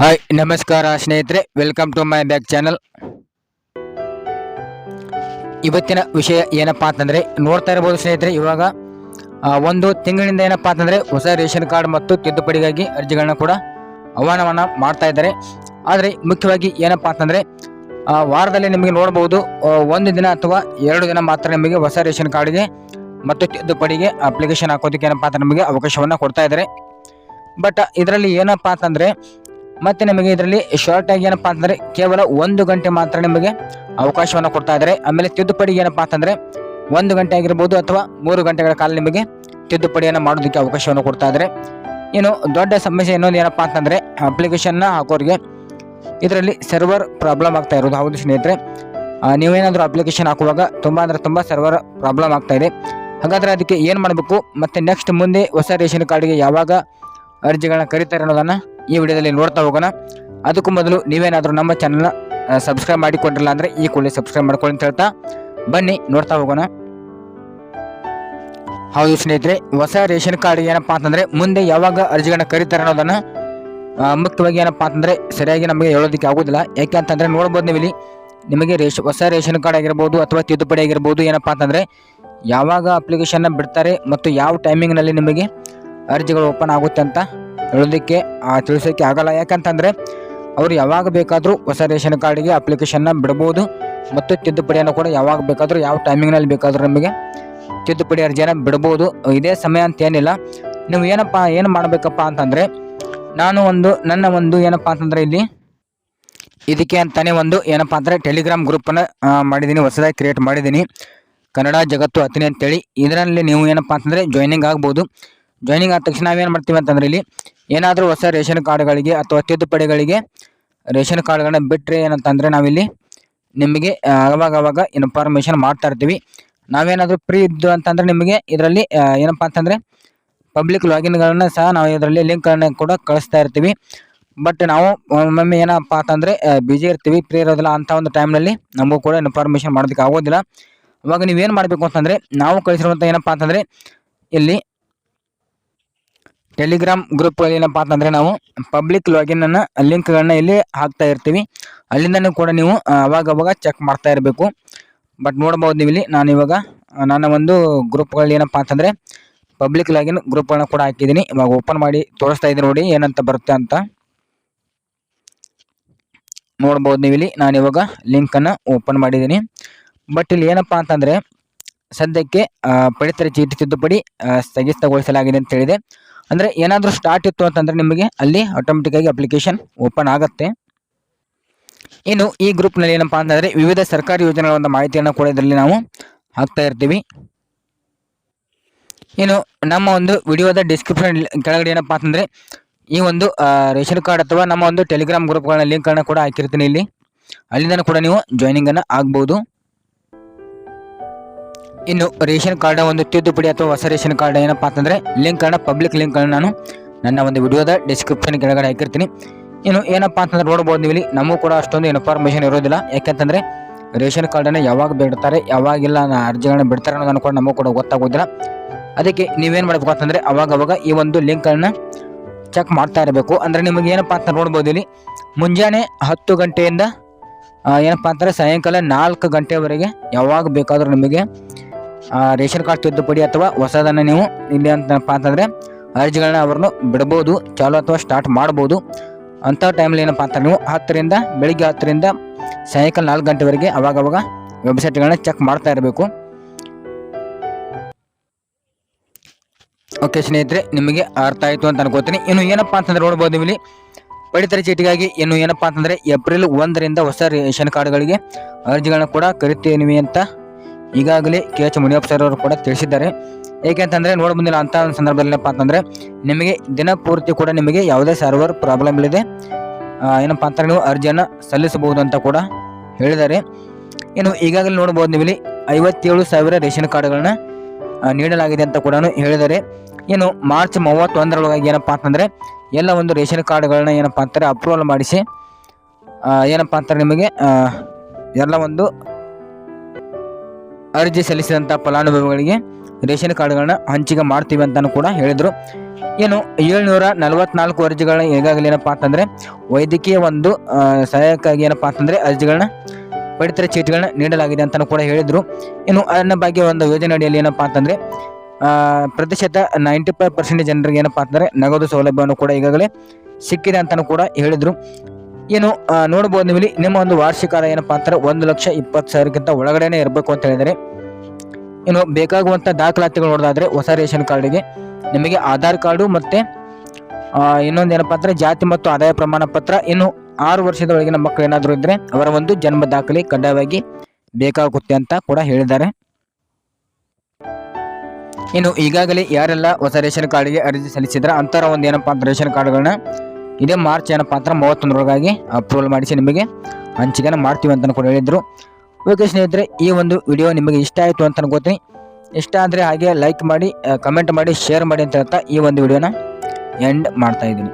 Hi, ನಮಸ್ಕಾರ ಸ್ನೇಹಿತರೆ. Welcome to my back channel ಇವತ್ತಿನ ವಿಷಯ ಏನಪ್ಪಾ ಅಂತಂದರೆ, ನೋಡ್ತಾ ಇರ್ಬೋದು ಸ್ನೇಹಿತರೆ, ಇವಾಗ ಒಂದು ತಿಂಗಳಿಂದ ಏನಪ್ಪಾ ಅಂತಂದರೆ, ಹೊಸ ರೇಷನ್ ಕಾರ್ಡ್ ಮತ್ತು ತಿದ್ದುಪಡಿಗಾಗಿ ಅರ್ಜಿಗಳನ್ನ ಕೂಡ ಆಹ್ವಾನವನ್ನು ಮಾಡ್ತಾ ಇದ್ದಾರೆ. ಆದರೆ ಮುಖ್ಯವಾಗಿ ಏನಪ್ಪಾ ಅಂತಂದರೆ ವಾರದಲ್ಲಿ ನಿಮಗೆ ನೋಡ್ಬೋದು ಒಂದು ದಿನ ಅಥವಾ ಎರಡು ದಿನ ಮಾತ್ರ ನಿಮಗೆ ಹೊಸ ರೇಷನ್ ಕಾರ್ಡ್ಗೆ ಮತ್ತು ತಿದ್ದುಪಡಿಗೆ ಅಪ್ಲಿಕೇಶನ್ ಹಾಕೋದಕ್ಕೆ ಏನಪ್ಪಾ ಅಂತ ನಮಗೆ ಅವಕಾಶವನ್ನು ಕೊಡ್ತಾ ಇದ್ದಾರೆ. ಬಟ್ ಇದರಲ್ಲಿ ಏನಪ್ಪಾ ಅಂತಂದ್ರೆ ಮತ್ತೆ ನಿಮಗೆ ಇದರಲ್ಲಿ ಶಾರ್ಟ್ ಆಗಿ ಏನಪ್ಪಾ ಅಂತಂದ್ರೆ ಕೇವಲ ಒಂದು ಗಂಟೆ ಮಾತ್ರ ನಿಮಗೆ ಅವಕಾಶವನ್ನು ಕೊಡ್ತಾ ಇದ್ದಾರೆ. ಆಮೇಲೆ ತಿದ್ದುಪಡಿ ಏನಪ್ಪಾ ಅಂತಂದ್ರೆ ಒಂದು ಗಂಟೆ ಆಗಿರ್ಬೋದು ಅಥವಾ ಮೂರು ಗಂಟೆಗಳ ಕಾಲ ನಿಮಗೆ ತಿದ್ದುಪಡಿಯನ್ನು ಮಾಡೋದಕ್ಕೆ ಅವಕಾಶವನ್ನು ಕೊಡ್ತಾ ಇದ್ದಾರೆ. ಇನ್ನು ದೊಡ್ಡ ಸಮಸ್ಯೆ ಇನ್ನೊಂದು ಏನಪ್ಪಾ ಅಂತಂದ್ರೆ ಅಪ್ಲಿಕೇಶನ್ನ ಹಾಕೋರಿಗೆ ಇದರಲ್ಲಿ ಸರ್ವರ್ ಪ್ರಾಬ್ಲಮ್ ಆಗ್ತಾ ಇರೋದು. ಹೌದು ಸ್ನೇಹಿತರೆ ನೀವೇನಾದರೂ ಅಪ್ಲಿಕೇಶನ್ ಹಾಕುವಾಗ ತುಂಬ ಅಂದರೆ ತುಂಬ ಸರ್ವರ್ ಪ್ರಾಬ್ಲಮ್ ಆಗ್ತಾ ಇದೆ. ಹಾಗಾದ್ರೆ ಅದಕ್ಕೆ ಏನು ಮಾಡಬೇಕು? ಮತ್ತು ನೆಕ್ಸ್ಟ್ ಮುಂದೆ ಹೊಸ ರೇಷನ್ ಕಾರ್ಡ್ಗೆ ಯಾವಾಗ ಅರ್ಜಿಗಳನ್ನ ಕರೀತಾರೆ ಅನ್ನೋದನ್ನ ಈ ವಿಡಿಯೋದಲ್ಲಿ ನೋಡ್ತಾ ಹೋಗೋಣ. ಅದಕ್ಕೂ ಮೊದಲು ನೀವೇನಾದರೂ ನಮ್ಮ ಚಾನಲ್ನ ಸಬ್ಸ್ಕ್ರೈಬ್ ಮಾಡಿಕೊಂಡಿಲ್ಲ ಅಂದರೆ ಈ ಕೂಡಲೇ ಸಬ್ಸ್ಕ್ರೈಬ್ ಮಾಡ್ಕೊಳ್ಳಿ ಅಂತ ಹೇಳ್ತಾ ಬನ್ನಿ, ನೋಡ್ತಾ ಹೋಗೋಣ. ಹೌದು ಸ್ನೇಹಿತರೆ, ಹೊಸ ರೇಷನ್ ಕಾರ್ಡ್ ಏನಪ್ಪಾ ಅಂತಂದರೆ ಮುಂದೆ ಯಾವಾಗ ಅರ್ಜಿಗಳನ್ನ ಕರೀತಾರೆ ಅನ್ನೋದನ್ನು ಮುಖ್ಯವಾಗಿ ಏನಪ್ಪಾ ಅಂತಂದರೆ ಸರಿಯಾಗಿ ನಮಗೆ ಹೇಳೋದಕ್ಕೆ ಆಗೋದಿಲ್ಲ. ಯಾಕೆ ಅಂತಂದರೆ ನೋಡ್ಬೋದು ನೀವು ಇಲ್ಲಿ ನಿಮಗೆ ರೇಷ್, ಹೊಸ ರೇಷನ್ ಕಾರ್ಡ್ ಆಗಿರ್ಬೋದು ಅಥವಾ ತಿದ್ದುಪಡಿ ಆಗಿರ್ಬೋದು ಏನಪ್ಪಾ ಅಂತಂದರೆ ಯಾವಾಗ ಅಪ್ಲಿಕೇಶನ್ನ ಬಿಡ್ತಾರೆ ಮತ್ತು ಯಾವ ಟೈಮಿಂಗ್ನಲ್ಲಿ ನಿಮಗೆ ಅರ್ಜಿಗಳು ಓಪನ್ ಆಗುತ್ತೆ ಅಂತ ಹೇಳೋದಕ್ಕೆ ತಿಳಿಸೋಕ್ಕೆ ಆಗಲ್ಲ. ಯಾಕಂತಂದರೆ, ಅವರು ಯಾವಾಗ ಬೇಕಾದರೂ ಹೊಸ ರೇಷನ್ ಕಾರ್ಡಿಗೆ ಅಪ್ಲಿಕೇಶನ್ನ ಬಿಡ್ಬೋದು. ಮತ್ತು ತಿದ್ದುಪಡಿಯನ್ನು ಕೂಡ ಯಾವಾಗ ಬೇಕಾದರೂ, ಯಾವ ಟೈಮಿಂಗ್ನಲ್ಲಿ ಬೇಕಾದರೂ ನಮಗೆ ತಿದ್ದುಪಡಿ ಅರ್ಜಿಯನ್ನು ಬಿಡ್ಬೋದು. ಇದೇ ಸಮಯ ಅಂತ ಏನಿಲ್ಲ. ನೀವು ಏನಪ್ಪ, ಏನು ಮಾಡಬೇಕಪ್ಪ ಅಂತಂದರೆ, ನಾನು ಒಂದು, ನನ್ನ ಒಂದು ಏನಪ್ಪ ಅಂತಂದರೆ ಇಲ್ಲಿ, ಇದಕ್ಕೆ ಅಂತಲೇ ಒಂದು ಏನಪ್ಪ ಅಂದರೆ ಟೆಲಿಗ್ರಾಮ್ ಗ್ರೂಪನ್ನು ಮಾಡಿದ್ದೀನಿ ಹೊಸದಾಗಿ ಕ್ರಿಯೇಟ್ ಮಾಡಿದ್ದೀನಿ ಕನ್ನಡ ಜಗತ್ತು ಹತ್ತನೇ ಅಂತೇಳಿ. ಇದರಲ್ಲಿ ನೀವು ಏನಪ್ಪ ಅಂತಂದರೆ ಜಾಯ್ನಿಂಗ್ ಆಗ್ಬೋದು. ಜಾಯ್ನಿಂಗ್ ಆದ ತಕ್ಷಣ ನಾವೇನು ಮಾಡ್ತೀವಿ ಅಂತಂದ್ರೆ ಇಲ್ಲಿ ಏನಾದರೂ ಹೊಸ ರೇಷನ್ ಕಾರ್ಡ್ಗಳಿಗೆ ಅಥವಾ ತಿದ್ದುಪಡಿಗಳಿಗೆ ರೇಷನ್ ಕಾರ್ಡ್ಗಳನ್ನ ಬಿಟ್ಟರೆ ಏನಂತಂದರೆ ನಾವಿಲ್ಲಿ ನಿಮಗೆ ಅವಾಗ ಅವಾಗ ಇನ್ಫಾರ್ಮೇಷನ್ ಮಾಡ್ತಾ ಇರ್ತೀವಿ. ನಾವೇನಾದರೂ ಫ್ರೀ ಇದ್ದು ಅಂತಂದರೆ ನಿಮಗೆ ಇದರಲ್ಲಿ ಏನಪ್ಪ ಅಂತಂದರೆ ಪಬ್ಲಿಕ್ ಲಾಗಿನ್ಗಳನ್ನು ಸಹ ನಾವು ಇದರಲ್ಲಿ ಲಿಂಕ್ಗಳನ್ನ ಕೂಡ ಕಳಿಸ್ತಾ ಇರ್ತೀವಿ. ಬಟ್ ನಾವು, ಒಮ್ಮೊಮ್ಮೆ ಏನಪ್ಪ ಅಂತಂದರೆ ಬಿಜಿ ಇರ್ತೀವಿ ಫ್ರೀ ಇರೋದಿಲ್ಲ ಅಂಥ ಒಂದು ಟೈಮ್ನಲ್ಲಿ ನಮಗೂ ಕೂಡ ಇನ್ಫಾರ್ಮೇಷನ್ ಮಾಡೋದಕ್ಕೆ ಆಗೋದಿಲ್ಲ. ಅವಾಗ ನೀವೇನು ಮಾಡಬೇಕು ಅಂತಂದರೆ, ನಾವು ಕಳಿಸಿರುವಂಥ ಏನಪ್ಪ ಅಂತಂದರೆ ಇಲ್ಲಿ ಟೆಲಿಗ್ರಾಮ್ ಗ್ರೂಪ್ ಏನಪ್ಪ ಅಂತಂದರೆ ನಾವು ಪಬ್ಲಿಕ್ ಲಾಗಿನ್ ಅನ್ನ ಲಿಂಕ್ಗಳನ್ನ ಇಲ್ಲಿ ಹಾಕ್ತಾ ಇರ್ತೀವಿ. ಅಲ್ಲಿಂದನೂ ಕೂಡ ನೀವು ಅವಾಗವಾಗ ಅವಾಗ ಅವಾಗ ಚೆಕ್ ಮಾಡ್ತಾ ಇರಬೇಕು. ಬಟ್ ನೋಡ್ಬೋದು ನೀವು ಇಲ್ಲಿ, ನಾನು ಇವಾಗ ನನ್ನ ಒಂದು ಗ್ರೂಪ್ಗಳು ಏನಪ್ಪ ಅಂತಂದರೆ ಪಬ್ಲಿಕ್ ಲಾಗಿನ್ ಗ್ರೂಪ್ಗಳನ್ನ ಕೂಡ ಹಾಕಿದ್ದೀನಿ. ಇವಾಗ ಓಪನ್ ಮಾಡಿ ತೋರಿಸ್ತಾ ಇದ್ದೀನಿ ನೋಡಿ ಏನಂತ ಬರುತ್ತೆ ಅಂತ. ನೋಡ್ಬೋದು ನೀವು ಇಲ್ಲಿ, ನಾನು ಇವಾಗ ಲಿಂಕನ್ನು ಓಪನ್ ಮಾಡಿದ್ದೀನಿ. ಬಟ್ ಇಲ್ಲಿ ಏನಪ್ಪ ಅಂತಂದರೆ ಸದ್ಯಕ್ಕೆ ಪಡಿತರ ಚೀಟಿ ತಿದ್ದುಪಡಿ ಸ್ಥಗಿತಗೊಳಿಸಲಾಗಿದೆ ಅಂತ ಹೇಳಿದೆ. ಅಂದರೆ ಏನಾದರೂ ಸ್ಟಾರ್ಟ್ ಇತ್ತು ಅಂತಂದರೆ ನಿಮಗೆ ಅಲ್ಲಿ ಆಟೋಮೆಟಿಕ್ಕಾಗಿ ಅಪ್ಲಿಕೇಶನ್ ಓಪನ್ ಆಗುತ್ತೆ. ಇನ್ನು ಈ ಗ್ರೂಪ್ನಲ್ಲಿ ಏನಪ್ಪ ಅಂತಂದರೆ ವಿವಿಧ ಸರ್ಕಾರಿ ಯೋಜನೆಗಳ ಒಂದು ಮಾಹಿತಿಯನ್ನು ಕೂಡ ಇದರಲ್ಲಿ ನಾವು ಹಾಕ್ತಾ ಇರ್ತೀವಿ. ಇನ್ನು ನಮ್ಮ ಒಂದು ವಿಡಿಯೋದ ಡಿಸ್ಕ್ರಿಪ್ಷನ್ ಕೆಳಗಡೆ ಏನಪ್ಪ ಅಂತಂದರೆ ಈ ಒಂದು ರೇಷನ್ ಕಾರ್ಡ್ ಅಥವಾ ನಮ್ಮ ಒಂದು ಟೆಲಿಗ್ರಾಮ್ ಗ್ರೂಪ್ಗಳನ್ನ ಲಿಂಕ್ಗಳನ್ನ ಕೂಡ ಹಾಕಿರ್ತೀನಿ ಇಲ್ಲಿ. ಅಲ್ಲಿಂದ ಕೂಡ ನೀವು ಜಾಯ್ನಿಂಗನ್ನು ಆಗ್ಬೋದು. ಇನ್ನು ರೇಷನ್ ಕಾರ್ಡ್ ಒಂದು ತಿದ್ದುಪಡಿ ಅಥವಾ ಹೊಸ ರೇಷನ್ ಕಾರ್ಡ್ ಏನಪ್ಪಾ ಅಂತಂದ್ರೆ ಲಿಂಕ್ ಅನ್ನು ಪಬ್ಲಿಕ್ ಲಿಂಕ್ ಅನ್ನು ನಾನು ನನ್ನ ಒಂದು ವಿಡಿಯೋದ ಡಿಸ್ಕ್ರಿಪ್ಷನ್ ಕೆಳಗಡೆ ಹಾಕಿರ್ತೀನಿ. ಇನ್ನು ಏನಪ್ಪಾ ಅಂತಂದ್ರೆ ನೋಡ್ಬೋದು ನೀವು ನಮಗೂ ಕೂಡ ಅಷ್ಟೊಂದು ಇನ್ಫಾರ್ಮೇಷನ್ ಇರೋದಿಲ್ಲ. ಯಾಕೆಂತಂದರೆ, ರೇಷನ್ ಕಾರ್ಡನ್ನು ಯಾವಾಗ ಬಿಡ್ತಾರೆ, ಯಾವಾಗಿಲ್ಲ ಅರ್ಜಿಗಳನ್ನ ಬಿಡ್ತಾರೆ ಅನ್ನೋದನ್ನು ಕೂಡ ನಮಗೂ ಕೂಡ ಗೊತ್ತಾಗೋದಿಲ್ಲ. ಅದಕ್ಕೆ ನೀವೇನು ಮಾಡಬೇಕು ಅಂತಂದ್ರೆ ಅವಾಗ ಅವಾಗ ಈ ಒಂದು ಲಿಂಕನ್ನು ಚೆಕ್ ಮಾಡ್ತಾ ಇರಬೇಕು. ಅಂದರೆ ನಿಮಗೆ ಏನಪ್ಪಾ ಅಂತ ನೋಡ್ಬೋದು ಇಲ್ಲಿ, ಮುಂಜಾನೆ ಹತ್ತು ಗಂಟೆಯಿಂದ ಏನಪ್ಪ ಅಂತಂದ್ರೆ ಸಾಯಂಕಾಲ ನಾಲ್ಕು ಗಂಟೆವರೆಗೆ ಯಾವಾಗ ಬೇಕಾದರೂ ನಿಮಗೆ ರೇಷನ್ ಕಾರ್ಡ್ ತಿದ್ದುಪಡಿ ಅಥವಾ ಹೊಸದನ್ನು ನೀವು ಇಲ್ಲಿ ಅಂತಪ್ಪ ಅಂತಂದರೆ ಅರ್ಜಿಗಳನ್ನ ಅವ್ರನ್ನು ಬಿಡ್ಬೋದು, ಚಾಲು ಅಥವಾ ಸ್ಟಾರ್ಟ್ ಮಾಡ್ಬೋದು. ಅಂಥ ಟೈಮಲ್ಲಿ ಏನಪ್ಪ ಅಂತ ನೀವು ಹತ್ತರಿಂದ, ಬೆಳಿಗ್ಗೆ ಹತ್ತರಿಂದ ಸಾಯಂಕಾಲ ನಾಲ್ಕು ಗಂಟೆವರೆಗೆ ಅವಾಗವಾಗ ವೆಬ್ಸೈಟ್ಗಳನ್ನ ಚೆಕ್ ಮಾಡ್ತಾ ಇರಬೇಕು. ಓಕೆ ಸ್ನೇಹಿತರೆ, ನಿಮಗೆ ಅರ್ಥ ಆಯಿತು ಅಂತ ಅನ್ಕೋತೀನಿ. ಇನ್ನು ಏನಪ್ಪ ಅಂತಂದ್ರೆ ನೋಡ್ಬೋದು ಇಲ್ಲಿ. ಪಡಿತರ ಚೀಟಿಗಾಗಿ ಇನ್ನು ಏನಪ್ಪ ಅಂತಂದರೆ ಏಪ್ರಿಲ್ ಒಂದರಿಂದ ಹೊಸ ರೇಷನ್ ಕಾರ್ಡ್ಗಳಿಗೆ ಅರ್ಜಿಗಳನ್ನ ಕೂಡ ಕರಿತೀವಿ ಅಂತ ಈಗಾಗಲೇ ಕೆ ಎಚ್ ಮುನಿಯಪ್ಪ ಸರ್ ಅವರು ಕೂಡ ತಿಳಿಸಿದ್ದಾರೆ. ಏಕೆಂತಂದರೆ ನೋಡಿ ಬಂದಿಲ್ಲ ಅಂಥ ಒಂದು ಸಂದರ್ಭದಲ್ಲಿ ಏನಪ್ಪ ಅಂತಂದರೆ ನಿಮಗೆ ದಿನ ಪೂರ್ತಿ ಕೂಡ ನಿಮಗೆ ಯಾವುದೇ ಸರ್ವರ್ ಪ್ರಾಬ್ಲಮ್ ಇಲ್ಲದೆ ಏನಪ್ಪ ಅಂತಂದ್ರೆ ನೀವು ಅರ್ಜಿಯನ್ನು ಸಲ್ಲಿಸಬಹುದು ಅಂತ ಕೂಡ ಹೇಳಿದ್ದಾರೆ. ಇನ್ನು ಈಗಾಗಲೇ ನೋಡ್ಬೋದು ನೀವು ಇಲ್ಲಿ ಐವತ್ತೇಳು ಸಾವಿರ ರೇಷನ್ ಕಾರ್ಡ್ಗಳನ್ನ ನೀಡಲಾಗಿದೆ ಅಂತ ಕೂಡ ಹೇಳಿದ್ದಾರೆ. ಇನ್ನು ಮಾರ್ಚ್ ಮೂವತ್ತೊಂದರೊಳಗಾಗಿ ಏನಪ್ಪ ಅಂತಂದರೆ ಎಲ್ಲ ಒಂದು ರೇಷನ್ ಕಾರ್ಡ್ಗಳನ್ನ ಏನಪ್ಪ ಅಂತಾರೆ ಅಪ್ರೂವಲ್ ಮಾಡಿಸಿ ಏನಪ್ಪ ಅಂತಾರೆ ನಿಮಗೆ ಎಲ್ಲ ಒಂದು ಅರ್ಜಿ ಸಲ್ಲಿಸಿದಂಥ ಫಲಾನುಭವಿಗಳಿಗೆ ರೇಷನ್ ಕಾರ್ಡ್ಗಳನ್ನ ಹಂಚಿಕೆ ಮಾಡ್ತೀವಿ ಅಂತಲೂ ಕೂಡ ಹೇಳಿದರು. ಏನು ಏಳ್ನೂರ ನಲವತ್ನಾಲ್ಕು ಅರ್ಜಿಗಳನ್ನ ಈಗಾಗಲೇ ಏನಪ್ಪ ಅಂತಂದರೆ ವೈದ್ಯಕೀಯ ಒಂದು ಸಹಾಯಕ್ಕಾಗಿ ಏನಪ್ಪ ಅಂತಂದರೆ ಅರ್ಜಿಗಳನ್ನ ಪಡಿತರ ಚೀಟಿಗಳನ್ನ ನೀಡಲಾಗಿದೆ ಅಂತಲೂ ಕೂಡ ಹೇಳಿದರು. ಇನ್ನು ಅನ್ನಭಾಗ್ಯ ಒಂದು ಯೋಜನೆ ಅಡಿಯಲ್ಲಿ ಏನಪ್ಪ ಅಂತಂದರೆ ಪ್ರತಿಶತ ನೈಂಟಿ ಫೈವ್ ಪರ್ಸೆಂಟ್ ಜನರಿಗೆ ಏನಪ್ಪ ಅಂತಂದರೆ ನಗದು ಸೌಲಭ್ಯವನ್ನು ಕೂಡ ಈಗಾಗಲೇ ಸಿಕ್ಕಿದೆ ಅಂತಲೂ ಕೂಡ ಹೇಳಿದರು. ಏನು ನೋಡಬಹುದು ನೀವು ನಿಮ್ಮ ಒಂದು ವಾರ್ಷಿಕ ಆದಾಯ ಏನಪ್ಪಾ ಅಂತಾರೆ, ಒಂದು ಲಕ್ಷ ಇಪ್ಪತ್ತು ಸಾವಿರಕ್ಕಿಂತ ಒಳಗಡೆನೆ ಇರಬೇಕು ಅಂತ ಹೇಳಿದರೆ, ಇನ್ನು ಬೇಕಾಗುವಂಥ ದಾಖಲಾತಿಗಳು ನೋಡೋದಾದ್ರೆ, ಹೊಸ ರೇಷನ್ ಕಾರ್ಡಿಗೆ, ನಿಮಗೆ ಆಧಾರ್ ಕಾರ್ಡು ಮತ್ತು ಇನ್ನೊಂದು ಏನಪ್ಪಾ ಅಂದರೆ ಜಾತಿ ಮತ್ತು ಆದಾಯ ಪ್ರಮಾಣ ಪತ್ರ, ಇನ್ನು ಆರು ವರ್ಷದ ಒಳಗಿನ ಮಕ್ಕಳು ಏನಾದರೂ ಇದ್ದರೆ ಅವರ ಒಂದು ಜನ್ಮ ದಾಖಲೆ ಕಡ್ಡಾಯವಾಗಿ ಬೇಕಾಗುತ್ತೆ ಅಂತ ಕೂಡ ಹೇಳಿದ್ದಾರೆ. ಇನ್ನು ಈಗಾಗಲೇ ಯಾರೆಲ್ಲ ಹೊಸ ರೇಷನ್ ಕಾರ್ಡ್ಗೆ ಅರ್ಜಿ ಸಲ್ಲಿಸಿದ್ರೆ ಅಂತರ ಒಂದು ಏನಪ್ಪಾ ಅಂತ ರೇಷನ್ ಕಾರ್ಡ್ಗಳನ್ನ ಇದೇ ಮಾರ್ಚ್ ಏನಪ್ಪ ಅಂತ ಮೂವತ್ತೊಂದರೊಳಗಾಗಿ ಅಪ್ರೂವಲ್ ಮಾಡಿಸಿ ನಿಮಗೆ ಹಂಚಿಕೆನ ಮಾಡ್ತೀವಿ ಅಂತ ಕೂಡ ಹೇಳಿದರು. ಓಕೆ ಸ್ನೇಹಿತರೆ, ಈ ಒಂದು ವಿಡಿಯೋ ನಿಮಗೆ ಇಷ್ಟ ಆಯಿತು ಅಂತ ಅನ್ಕೋತೀನಿ. ಇಷ್ಟ ಆದರೆ ಹಾಗೆ ಲೈಕ್ ಮಾಡಿ ಕಮೆಂಟ್ ಮಾಡಿ ಶೇರ್ ಮಾಡಿ ಅಂತ ಹೇಳ್ತಾ ಈ ಒಂದು ವಿಡಿಯೋನ ಎಂಡ್ ಮಾಡ್ತಾ ಇದ್ದೀನಿ.